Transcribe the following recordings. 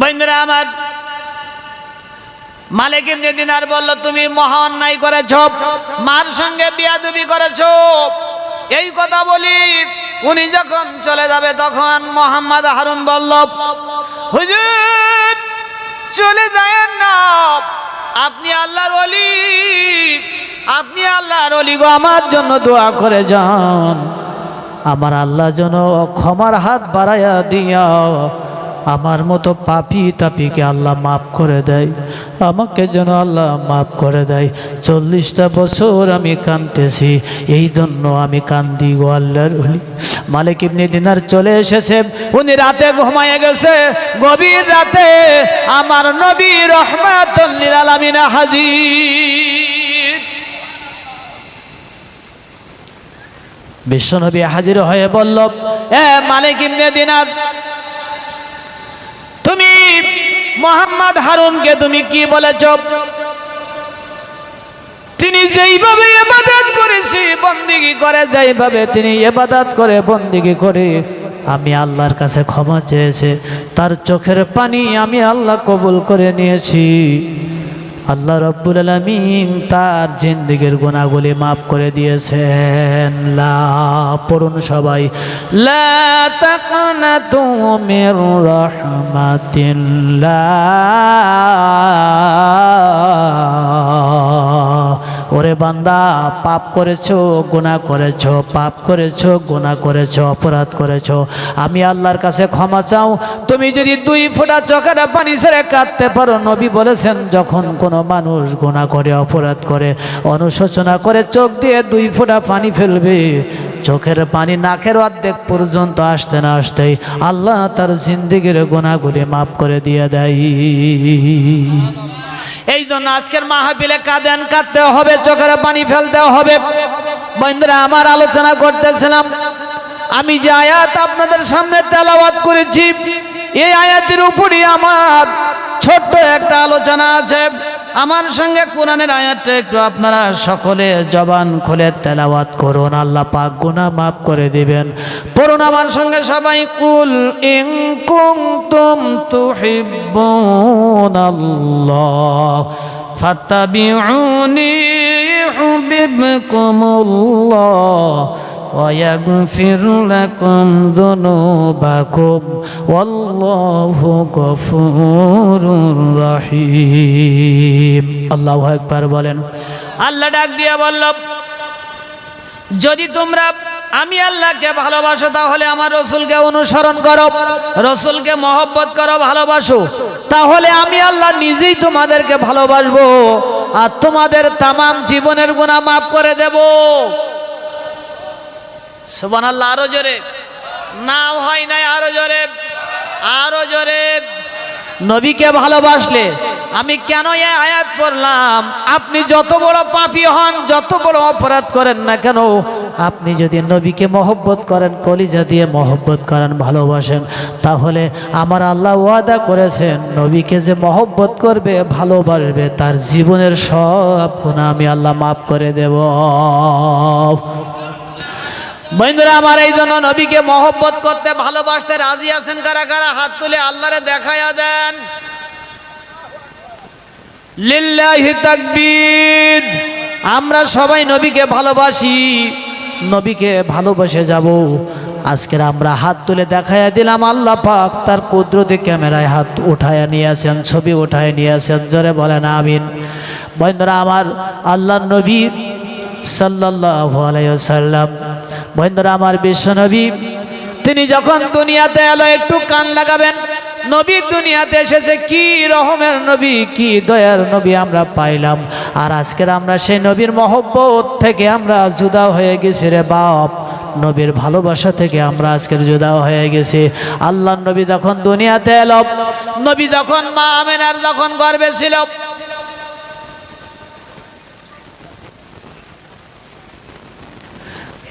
বন্ধুরা আমার, মালিক ইবনে দিনার বলল, তুমি মহা অন্যায় করেছ, মার সঙ্গে বিয়াদবি করেছ। এই কথা বলি, উনি যখন চলে যাবে, তখন মোহাম্মদ হারুন বলল, হুজুর, চলে যায় না। আপনি আল্লাহর অলি আপনি আল্লাহর অলি গো, আমার জন্য দোয়া করে যান। আমার আল্লাহ যেন ক্ষমার হাত বাড়াইয়া দিয়া আমার মতো পাপি তাপিকে আল্লাহ মাফ করে দেয়। আমাকে যেন আল্লাহ মাফ করে দেয়। চল্লিশটা বছর আমি কানতেছি এই জন্য আমি কান্দি গো আল্লাহর অলি। মালিক ইবনে দিনার চলে এসেছে, উনি রাতে ঘুমায় গেছে, গভীর রাতে আমার নবী রহমাতুল্লিল আলামিন হাজির। বিশ্বনবী হাজির হয়ে বলল, এ মালিক ইবনে দিনার মোহাম্মদ হারুনকে তুমি কি বলেছ? তিনি যেইভাবে এবাদাত করেছি, বন্দিগি করে, যেইভাবে তিনি এবাদাত করে, বন্দিগি করে, আমি আল্লাহর কাছে ক্ষমা চেয়েছে। তার চোখের পানি আমি আল্লাহ কবুল করে নিয়েছি। আল্লাহ রব্বুল আলমিন তার জিন্দিগির গুণাগুলি মাফ করে দিয়েছেন। লা পড়ুন সবাই। লা ওরে বান্দা, পাপ করেছ, গুনাহ করেছ, পাপ করেছ, গুনাহ করেছ, অপরাধ করেছ। আমি আল্লাহর কাছে ক্ষমা চাও। তুমি যদি দুই ফোঁটা চোখের পানি ছেড়ে কাঁদতে পারো, নবী বলেছেন, যখন কোনো মানুষ গুনাহ করে, অপরাধ করে, অনুশোচনা করে, চোখ দিয়ে দুই ফোঁটা পানি ফেলবে, চোখের পানি নাকের অর্ধেক পর্যন্ত আসতে না আসতেই আল্লাহ তার জিন্দিগির গুণাগুলি মাফ করে দিয়ে দেয়। এই জন্য আজকের মাহাবিলে কাঁদেন, কাঁদতে হবে, চোখের পানি ফেলতে হবে। বন্ধুরা, আমার আলোচনা করতেছিলাম। আমি যে আয়াত আপনাদের সামনে তেলাওয়াত করেছি, এই আয়াতের উপরই আমার ছোট্ট একটা আলোচনা আছে। আমার সঙ্গে কোরআনের আয়াতটা একটু আপনারা সকলে জবান খুলে তেলাওয়াত করুন। আল্লাহ পাক গুনাহ মাফ করে দিবেন। পড়ুন আমার সঙ্গে সবাই। কুল ইং কুনতুম তুহিব্বুনাল্লাহ ফাত্তাবিউনি ইউহিব্বুকুমুল্লাহ ويغفر لكم ذنوبكم والله غفور رحيم আল্লাহু আকবার বলেন আল্লাহ ডাক দিয়ে বলল যদি তোমরা আমি আল্লাহকে ভালোবাসো তাহলে আমার রসুলকে অনুসরণ করো রসুলকে মহব্বত করো ভালোবাসো তাহলে আমি আল্লাহ নিজেই তোমাদেরকে ভালোবাসবো আর তোমাদের তামাম জীবনের গুণা মাফ করে দেব সুবান আল্লাহ আরও জোরে। না হয় নাই, আরও জোরে। আরও জোরে। নবীকে ভালোবাসলে আমি কেন আয়াত পড়লাম? আপনি যত বড় পাপী হন, যত বড় অপরাধ করেন না কেন, আপনি যদি নবীকে মহব্বত করেন, কলিজা দিয়ে মহব্বত করেন, ভালোবাসেন, তাহলে আমার আল্লাহ ওয়াদা করেছেন, নবীকে যে মহব্বত করবে, ভালোবাসবে, তার জীবনের সব গুণা আমি আল্লাহ মাফ করে দেব। বন্ধুরা, আমার এই জন্য নবীকে মহব্বত করতে ভালোবাসতে রাজি আছেন কারা কারা? হাত তুলে আল্লাহরে দেখায়া দেন। আমরা সবাই নবীকে ভালোবাসি, নবীকে ভালোবাসে যাব। আজকের আমরা হাত তুলে দেখাইয়া দিলাম, আল্লাহ পাক তার কুদরতি ক্যামেরায় হাত উঠায়া নিয়ে আসেন ছবি উঠায় নিয়ে আসেন জোরে বলেন, আমিন। বন্ধুরা, আমার আল্লাহ নবী সাল্লাল্লাহু আলাইহি সাল্লাম বন্ধুরা আমার বিশ্ব নবী। তিনি যখন দুনিয়াতে এলো, একটু কান লাগাবেন। নবী দুনিয়াতে এসেছে, কি রহমের নবী, কি দয়ার নবী আমরা পাইলাম। আর আজকের আমরা সেই নবীর মহব্বত থেকে আমরা জুদা হয়ে গেছি রে বাপ। নবীর ভালোবাসা থেকে আমরা আজকের জুদা হয়ে গেছি। আল্লাহ নবী যখন দুনিয়াতে এলো, নবী যখন মা আমেনার যখন গর্বে ছিল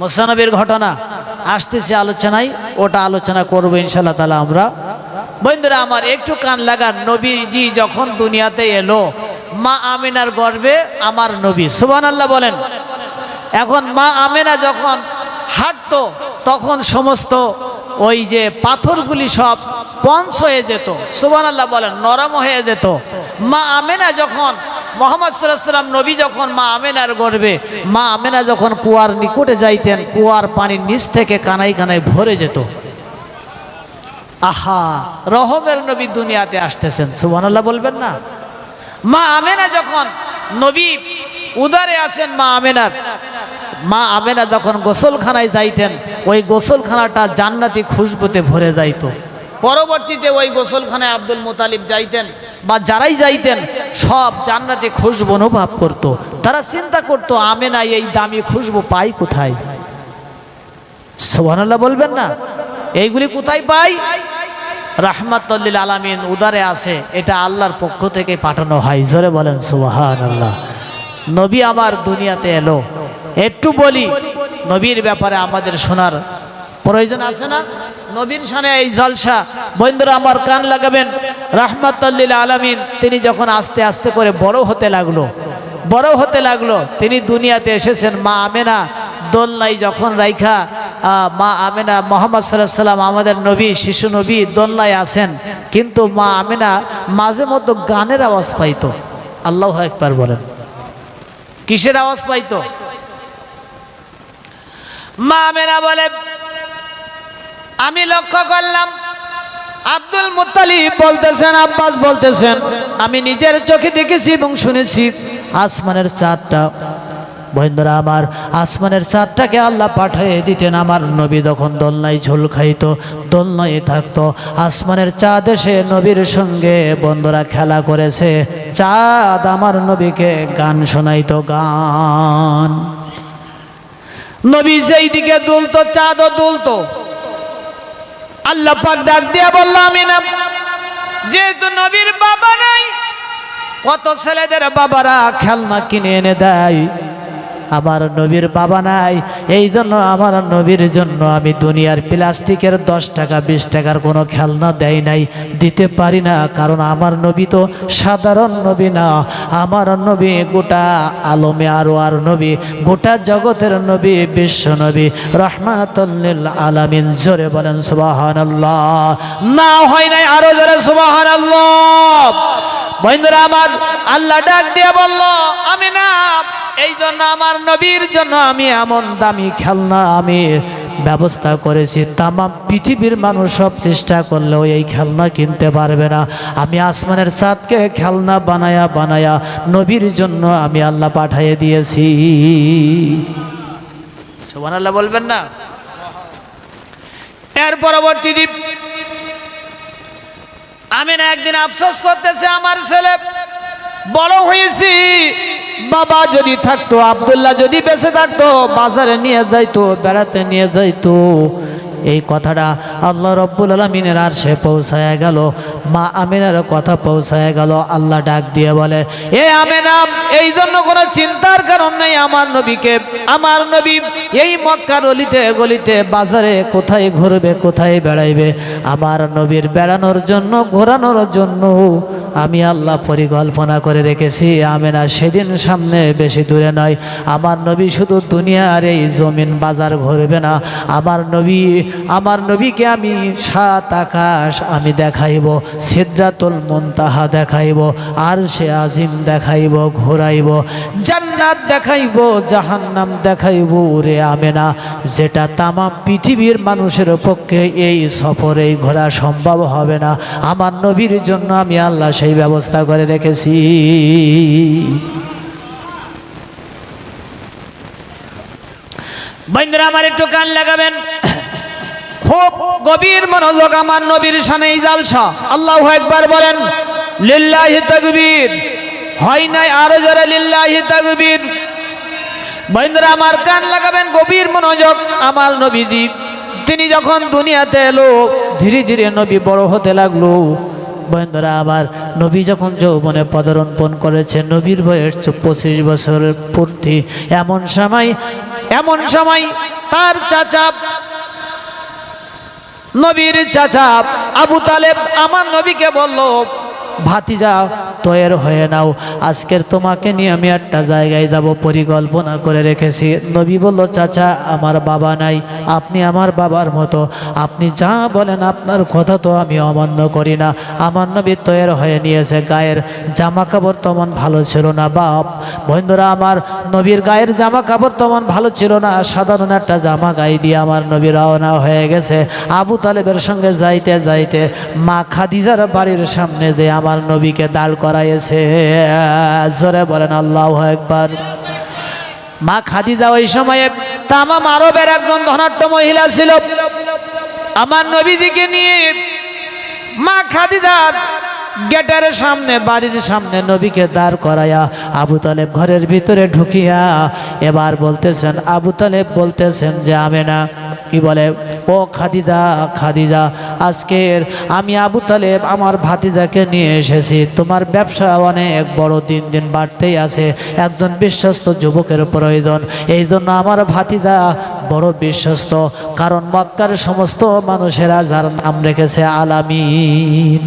মুসানবীর ঘটনা আসতেছে আলোচনায়, ওটা আলোচনা করব ইনশাল্লাহ তালা আমরা। বন্ধুরা, আমার একটু কান লাগান, নবীজি যখন দুনিয়াতে এলো, মা আমিনার গর্বে আমার নবী সুবান আল্লাহ বলেন। এখন মা আমিনা যখন হাঁটতো, তখন সমস্ত ওই যে পাথরগুলি সব পঞ্চ হয়ে যেত সুবান আল্লাহ বলেন, নরম হয়ে যেত। মা আমেনা যখন মোহাম্মদ সাল্লাম নবী যখন মা আমেনার গর্বে মা আমেনা যখন কুয়ার নিকটে যাইতেন, কুয়ার পানির নিচ থেকে কানাই কানাই ভরে যেত। আহা, রহমের নবী দুনিয়াতে আসতেছেন সুবান আল্লাহ বলবেন না। মা আমেনা যখন নবী উদারে আছেন, মা আমেনার, মা আমেনা যখন গোসলখানায় যাইতেন, ওই গোসলখানাটা জান্নাতি খুশবুতে ভরে যাইত। পরবর্তীতে ওই গোসলখানায় আব্দুল মোতালিব যাইতেন বা যারাই যাইতেন, সব জান্নাতে খুশবু অনুভব করত। তারা চিন্তা করত আমেনা এই দামি খুশবু পাই কোথায়? সোহানাল্লাহ বলবেন না। এইগুলি কোথায় পাই? রাহমাতুল্লিল আলামিন, উদারে আছে। এটা আল্লাহর পক্ষ থেকে পাঠানো হয়। জোরে বলেন সুবাহান আল্লাহ নবী আমার দুনিয়াতে এলো। একটু বলি, নবীর ব্যাপারে আমাদের শোনার প্রয়োজন আছে না? নবীর সানে এই জলসা। বন্ধুরা, আমার কান লাগাবেন। রাহমাতুল্লিল আলামিন, তিনি যখন আস্তে আস্তে করে বড় হতে লাগল, বড় হতে লাগল, তিনি দুনিয়াতে এসেছেন মা আমেনা দোলনাই যখন রাইখা মা আমেনা মোহাম্মদ সাল্লাহ সাল্লাম, আমাদের নবী, শিশু নবী দোলনায় আছেন। কিন্তু মা আমেনা মাঝে মধ্যে গানের আওয়াজ পাইতো। আল্লাহ একবার বলেন। কিসের আওয়াজ পাইতো? মা আমেনা বলে আমি লক্ষ্য করলাম, আব্দুল মুত্তালিব বলতেছেন, আব্বাস বলতেছেন, আমি নিজের চোখে দেখেছি এবং শুনেছি আসমানের চাঁদটা। বন্ধুরা আমার, আসমানের চাঁদটাকে আল্লাহ পাঠিয়ে দিতেন। আমার নবী যখন দোলনায় ঝোল খাইতো, দোলনায় থাকতো, আসমানের চাঁদ এসে নবীর সঙ্গে বন্ধুরা খেলা করেছে। চাঁদ আমার নবীকে গান শোনাইতো, গান। নবী যেই দিকে দুলতো, চাঁদও দুলতো। আল্লাহ পাক ডাক দিয়া বলল আমি না যেহেতু নবীর বাবা নাই, কত ছেলেদের বাবারা খেলনা কিনে এনে দেয়? আমার নবীর বাবা নাই। এই জন্য আমার নবীর জন্য আমি দুনিয়ার প্লাস্টিকের দশ টাকা, বিশ টাকার কোনো খেলনা দেয় নাই, দিতে পারি না, কারণ আমার নবী তো সাধারণ নবী না। আমার নবী গোটা আলমে আরও আর নবী, গোটা জগতের নবী, বিশ্ব নবী। রহমাতুল্লিল আলামিন জোরে বলেন সুবাহান না হয় নাই আরও জোরে সুবাহান বন্ধুরা আমার আল্লাহ ডাক দিয়ে বলল, আমি না এই জন্য আমার নবীর জন্য আমি এমন দামি খেলনা আমি ব্যবস্থা করেছি। তামাম পৃথিবীর মানুষ সব চেষ্টা করলেও এই খেলনা কিনতে পারবে না। আমি আসমানের চাঁদকে খেলনা বানায়া বানায়া নবীর জন্য আমি আল্লাহ পাঠিয়ে দিয়েছি। সোমান আল্লাহ বলবেন না? এর পরবর্তী দ্বীপ আমি না একদিন আফসোস করতেছে, আমার ছেলে বড় হয়েছি। বাবা যদি থাকতো আবদুল্লাহ যদি বেঁচে থাকতো বাজারে নিয়ে যাইতো বেড়াতে নিয়ে যাইতো। এই কথাটা আল্লাহ রব্বুল আলমিনের আর সে পৌঁছায় গেল। মা আমিনার কথা পৌঁছায় গেল। আল্লাহ ডাক দিয়ে বলে, এ আমেনা, এই জন্য কোনো চিন্তার কারণ নেই আমার নবীকে। আমার নবী এই মক্কার অলিতে গলিতে বাজারে কোথায় ঘুরবে, কোথায় বেড়াইবে? আমার নবীর বেড়ানোর জন্য, ঘোরানোর জন্য আমি আল্লাহ পরিকল্পনা করে রেখেছি। আমেনা সেদিন সামনে বেশি দূরে নয়। আমার নবী শুধু দুনিয়ার এই জমিন বাজার ঘুরবে না। আমার নবী আমার নবীকে আমি সাত আকাশ আমি দেখাইব, সিদ্রাতুল মুনতাহা দেখাইব আর সে আজিম দেখাইব, ঘোরাইব, জান্নাত দেখাইব, জাহান্নাম দেখাইব রে আমেনা। যেটা তামাম পৃথিবীর মানুষের পক্ষে এই সফরে ঘোরা সম্ভব হবে না। আমার নবীর জন্য আমি আল্লাহ সেই ব্যবস্থা করে রেখেছি। বন্ধুরা, আমার একটু কান লাগাবেন। খুব গভীর মনোযোগ আমার নবীর সানে জালসা। আল্লাহ একবার বলেন, লিল্লাহি তাকবীর। হয় নাই আরও যারা লিল্লাহি তাকবীর। বন্ধুরা, আমার কান লাগাবেন গভীর মনোযোগ আমার নবীজি। তিনি যখন দুনিয়াতে এলো, ধীরে ধীরে নবী বড় হতে লাগল। বন্ধুরা, আমার নবী যখন যৌবনে পদার্পণ করেছে, নবীর বয়স পঁচিশ বছরের পূর্তি। এমন সময় এমন সময় তার চাচা নবীর চাচা আবু তালেব আমার নবীকে বলল ভাতিজা, তয়ের হয়ে নাও। আজকের তোমাকে নিয়ে আমি একটা জায়গায় যাব, পরিকল্পনা করে রেখেছি। নবী বলল, চাচা, আমার বাবা নাই। আপনি আমার বাবার মতো। আপনি যা বলেন, আপনার কথা তো আমি অমান্য করি না। আমার নবী তয়ের হয়ে নিয়েছে। গায়ের জামা কাপড় তেমন ভালো ছিল না, বাপ। বন্ধুরা, আমার নবীর গায়ের জামা কাপড় তেমন ভালো ছিল না। সাধারণ একটা জামা গায়ে দিয়ে আমার নবী রওনা হয়ে গেছে। আবু তালেবের সঙ্গে যাইতে যাইতে মা খাদিজার বাড়ির সামনে যে আমার নবীকে দাঁড় করাইছে জোরে বলেন আল্লাহ একবার মা খাদিজা ওই সময়ে তামাম আরবের একজন ধনাঢ্য মহিলা ছিল। আমার নবীদিকে নিয়ে মা খাদিদার গেটের সামনে, বাড়ির সামনে নবীকে দাঁড় করায়া আবু তালেব ঘরের ভিতরে ঢুকিয়া এবার বলতেছেন, আবু তালেব বলতেছেন যে আমি না কি বলে? ও খাদিদা খাদিজা, আজকের আমি আবু তালেব আমার ভাতিজাকে নিয়ে এসেছি। তোমার ব্যবসা অনেক বড় দিন দিন বাড়তেই আছে। একজন বিশ্বস্ত যুবকের প্রয়োজন। এই জন্য আমার ভাতিজা বড় বিশ্বস্ত, কারণ মক্কার সমস্ত মানুষেরা যার নাম রেখেছে আলামিন।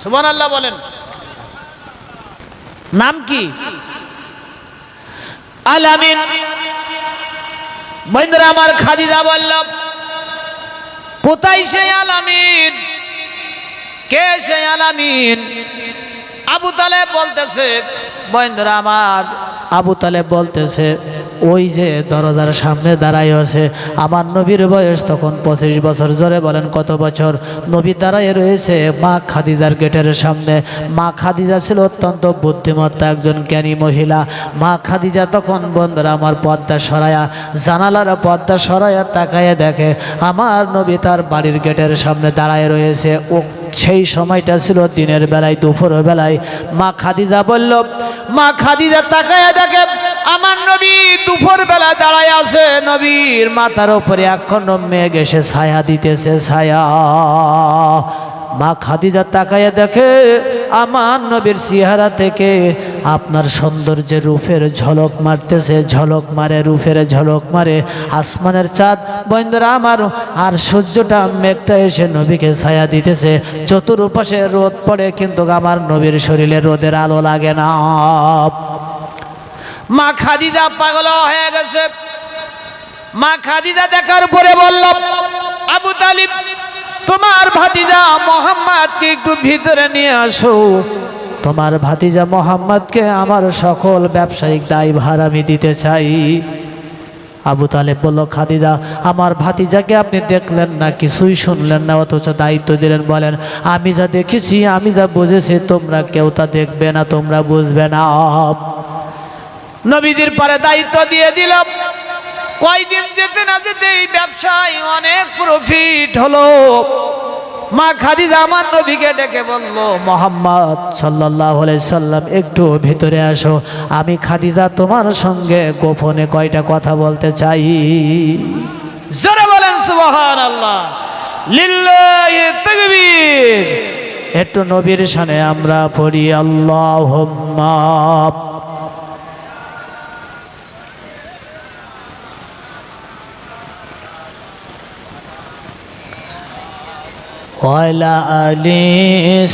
সুমান আল্লাহ বলেন। নাম কি? আলামিন। বন্ধুরা আমার খাদিজা বলল কোথায় সে আলামিন? কে সে আলামিন? আবু তালেব বলতেছে, বন্ধুরা আমার, আবু তালেব বলতেছে, ওই যে দরজার সামনে দাঁড়াই আছে। আমার নবীর বয়স তখন পঁচিশ বছর। জোরে বলেন, কত বছর? নবী দাঁড়াই রয়েছে মা খাদিজার গেটের সামনে। মা খাদিজা ছিল অত্যন্ত বুদ্ধিমত্তা একজন জ্ঞানী মহিলা। মা খাদিজা তখন, বন্ধুরা আমার পর্দা সরায়া। জানালার পর্দা সরায়া তাকায় দেখে, আমার নবী তার বাড়ির গেটের সামনে দাঁড়ায় রয়েছে। ও সেই সময়টা ছিল দিনের বেলায় দুপুর বেলায় মা খাদিজা বলল, মা খাদিজা তাকায় দেখে আমার নবী দুপুর বেলা দাঁড়ায় আছে। নবীর মাথার উপরে এখনও মেঘ এসে ছায়া দিতেছে, ছায়া। মা খাদিজা তাকাইয়া দেখে, আমার নবীর চেহারা থেকে আপনার সৌন্দর্যের রূপের ঝলক মারতেছে, ঝলক মারে, রূপের ঝলক মারে। আসমানের চাঁদ বন্ধুরা আমার, আর সূর্যটা মেঘটা এসে নবীকে ছায়া দিতেছে। চতুর্পাশে রোদ পড়ে, কিন্তু আমার নবীর শরীরে রোদের আলো লাগে না। মা খাদিজা পাগল হয়ে গেছে। মা খাদিজা দেখার পরে বলল, আবু তালিব তোমার ভাতিজা মোহাম্মদকে একটু ভিতরে নিয়ে আসো। তোমার ভাতিজা মোহাম্মদকে আমার সকল ব্যবসায়িক দায়ভার আমি দিতে চাই। আবু তালেব বলল খাদিজা আমার ভাতিজাকে আপনি দেখলেন না কিছুই শুনলেন না অথচ দায়িত্ব দিলেন বলেন আমি যা দেখেছি আমি যা বুঝেছি তোমরা কেউ তা দেখবে না তোমরা বুঝবে না। নবীদের পরে দায়িত্ব দিয়ে দিল। কয়দিন যেতে না যেতে এই ব্যবসায় অনেক প্রফিট হলো। মা খাদিজা আমার নবীকে ডেকে বলল, মোহাম্মদ সাল্লাহ সাল্লাম, একটু ভিতরে আসো। আমি খাদিজা তোমার সঙ্গে গোপনে কয়টা কথা বলতে চাই। জোরে বলেন সুবহান আল্লাহ একটু নবীর সানে আমরা পড়ি আল্লাহ ওয়ালা আলী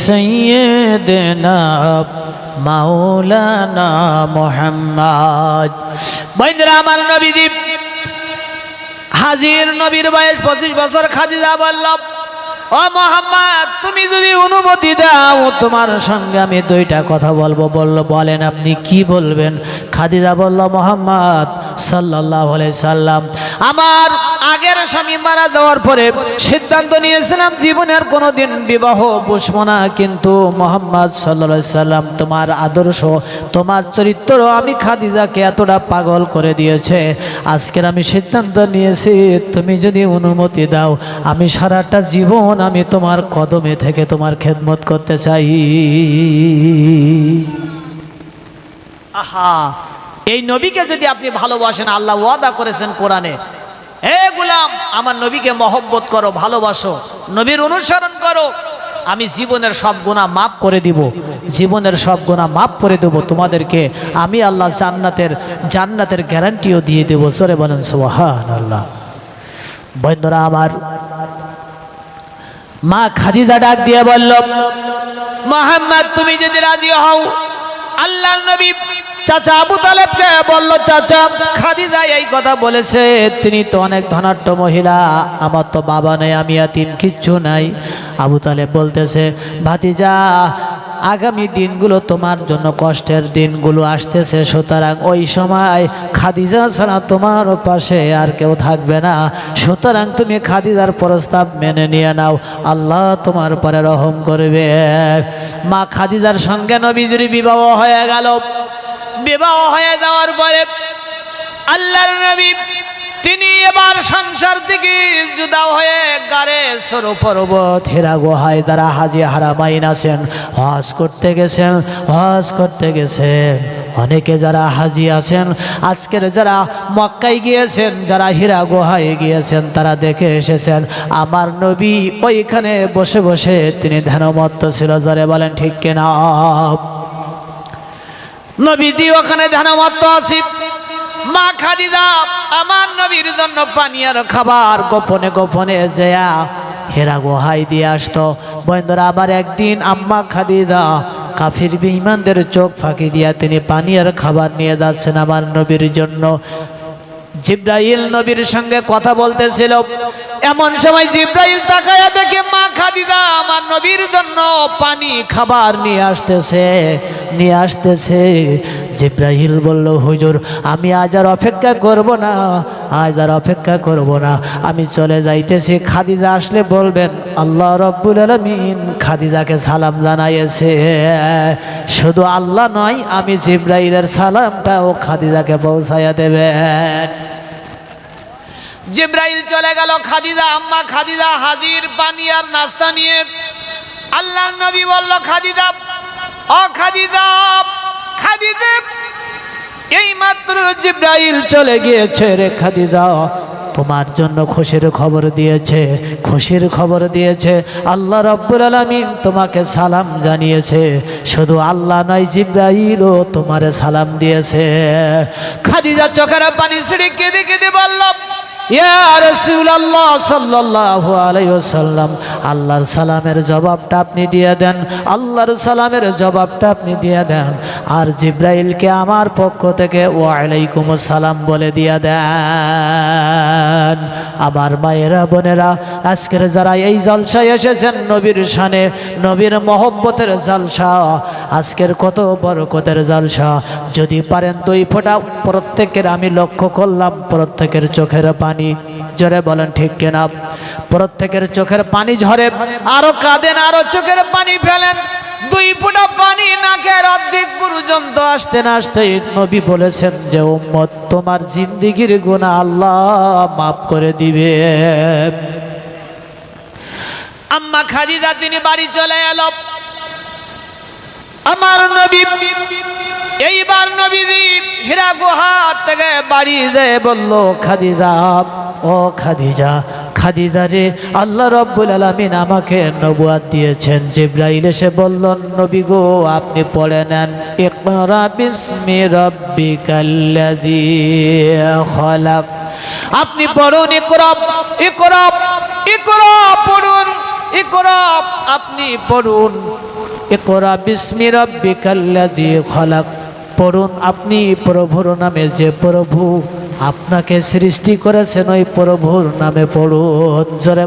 সৈয়দনা মাওলানা মোহাম্মদ। বৈদ্যরা, আমার নবীদ্বীপ হাজির নবীর বয়স পঁচিশ বছর, খাদিজা বলল ও মোহাম্মদ, তুমি যদি অনুমতি দাও, তোমার সঙ্গে আমি দুইটা কথা বলব। বলল, বলেন আপনি কি বলবেন? খাদিজা বলল, মোহাম্মদ সাল্লাহ সাল্লাম। আমার আগের স্বামী মারা যাওয়ার পরে সিদ্ধান্ত নিয়েছিলাম জীবনের কোনো দিন বিবাহ বসবো না। কিন্তু মোহাম্মদ সাল্লা সাল্লাম, তোমার আদর্শ, তোমার চরিত্র আমি খাদিজাকে এতটা পাগল করে দিয়েছে। আজকের আমি সিদ্ধান্ত নিয়েছি, তুমি যদি অনুমতি দাও, আমি সারাটা জীবন আমি তোমার কদমে থেকে তোমার খেদমত করতে চাই, আহা, এই নবীকে যদি আপনি ভালোবাসেন, আল্লাহ ওয়াদা করেছেন কোরআনে। হে গুলাম, আমার নবীকে মহব্বত করো, ভালোবাসো, নবীর অনুসরণ করো। আমি জীবনের সব গুণা মাফ করে দিব, জীবনের সব গুণা মাফ করে দেব। তোমাদেরকে আমি আল্লাহ জান্নাতের জান্নাতের গ্যারান্টিও দিয়ে দেব। সরে বলেন সোহান আল্লাহ বন্ধুরা আমার মা খাদিজা ডাক দিয়ে বলল, মোহাম্মদ, তুমি যদি রাজি হও? আল্লাহ নবী চাচা আবু তালেবকে বলল, চাচা, খাদিজা এই কথা বলেছে, তিনি তো অনেক ধনাঢ্য মহিলা, আমার তো বাবা নেই, আমি আতিম কিচ্ছু নাই। আবু তালেব বলতেছে, ভাতিজা আগামী দিনগুলো তোমার জন্য কষ্টের দিনগুলো আসতেছে, সুতরাং ওই সময় খাদিজা ছাড়া তোমার পাশে আর কেউ থাকবে না। সুতরাং তুমি খাদিজার প্রস্তাব মেনে নিয়ে নাও, আল্লাহ তোমার পরে রহম করবে। মা খাদিজার সঙ্গে নবীদের বিবাহ হয়ে গেল। বিবাহ হয়ে যাওয়ার পরে আল্লাহর নবী তিনি এবার সংসার থেকে জুদা হয়ে গাড়ে সরু পর্বত হেরা গুহায় দ্বারা হাজি হারামাইন আছেন। হজ করতে গেছেন, হজ করতে গেছেন। অনেকে যারা হাজি আছেন, আজকের যারা মক্কায় গিয়েছেন, যারা হীরা গুহায় গিয়েছেন, তারা দেখে এসেছেন, আমার নবী ওইখানে বসে বসে তিনি ধ্যানমত্ত ছিল যারে বলেন ঠিক কিনা? নবীদি ওখানে ধ্যানমত্ত আসি মা খাদিজা, আমার নবীর জন্য পানি আর খাবার গোপনে গোপনে যেয়া হেরা গোহাই দিয়ে আসতো। বন্ধুরা, আবার একদিন আম্মা খাদিদা কাফির বিমানদের চোখ ফাঁকি দিয়া তিনি পানি আর খাবার নিয়ে যাচ্ছেন আমার নবীর জন্য। জিব্রাইল নবীর সঙ্গে কথা বলতেছিল, এমন সময় জিব্রাইল তাকায়া দেখে মা খাদিজা আমার নবীর জন্য পানি, খাবার নিয়ে আসতেছে নিয়ে আসতেছে। জিব্রাহিল বলল, হুজুর, আমি আজ আর অপেক্ষা করব না, আজ আর অপেক্ষা করব না। আমি চলে যাইতেছি, খাদিজা আসলে বলবেন, আল্লাহ রব্বুল আলমিন খাদিজাকে সালাম জানাইয়েছে। শুধু আল্লাহ নয়, আমি জিব্রাহিলের সালামটাও খাদিজাকে পৌঁছাইয়া দেবেন জিব্রাইল চলে গেল, খাদিজা আম্মা, খাদিজা হাজির পানি আর নাস্তা নিয়ে। আল্লাহ নবী বলল, খাদিজা, ও খাদিজা খাদিজা এই মাত্র জিব্রাইল চলে গিয়েছে রে যাও তোমার জন্য খুশির খবর দিয়েছে, খুশির খবর দিয়েছে। আল্লাহ রব্বুল আলমিন তোমাকে সালাম জানিয়েছে। শুধু আল্লাহ নয়, জিব্রাইলও তোমারে সালাম দিয়েছে। খাদিজা চোখের পানি ছিঁড়ে কেঁদে কেঁদে বলল আল্লাহর সালামের জবাবটা আপনি দিয়ে দেন, আল্লাহর সালামের জবাবটা আপনি দিয়ে দেন, আর জিব্রাইলকে আমার পক্ষ থেকে ওয়ালাইকুম সালাম বলে দিয়ে দেন। আমার মায়েরা, বোনেরা, আজকের যারা এই জলসায় এসেছেন নবীর শানে, নবীর মহব্বতের জলসা, আজকের কত বরকতের জলসা। যদি পারেন দুই ফোঁটা, প্রত্যেকের আমি লক্ষ্য করলাম, প্রত্যেকের চোখের পানি জোরে বলেন, ঠিক কিনা? প্রত্যেকের চোখের পানি ঝরে, আরও কাঁদেন, আরও চোখের পানি ফেলেন। দুই ফুটা পানি নাকের অর্ধেক পর্যন্ত আসতে না আসতে নবী বলেছেন যে, উম্মত, তোমার জিন্দিগির গুণা আল্লাহ মাফ করে দিবে আম্মা খাদিজা, তিনি বাড়ি চলে এলো। আমার নবী। এইবার নবীজি হীরা গুহা থেকে বাড়ি যে বলল, খাদিজা, ও খাদিজা খাদিজা রে, আল্লাহ রব্বুল আলমিন আমাকে নবুয়াত দিয়েছেন। জিব্রাইল এসে বলল, নবী গো, আপনি পড়ে নেন। ইকরা বিসমি রব্বিকাল্লাযী খলাক। আপনি পড়ুন ইকরব ইকরব ইকরব পড়ুন ইকরব আপনি পড়ুন ইকরা বিসমি দিয়ে খলাক। পড়ুন আপনি প্রভুর নামে, যে প্রভু আপনাকে সৃষ্টি করেছেন, ওই প্রভুর নামে পড়ুন। জোরে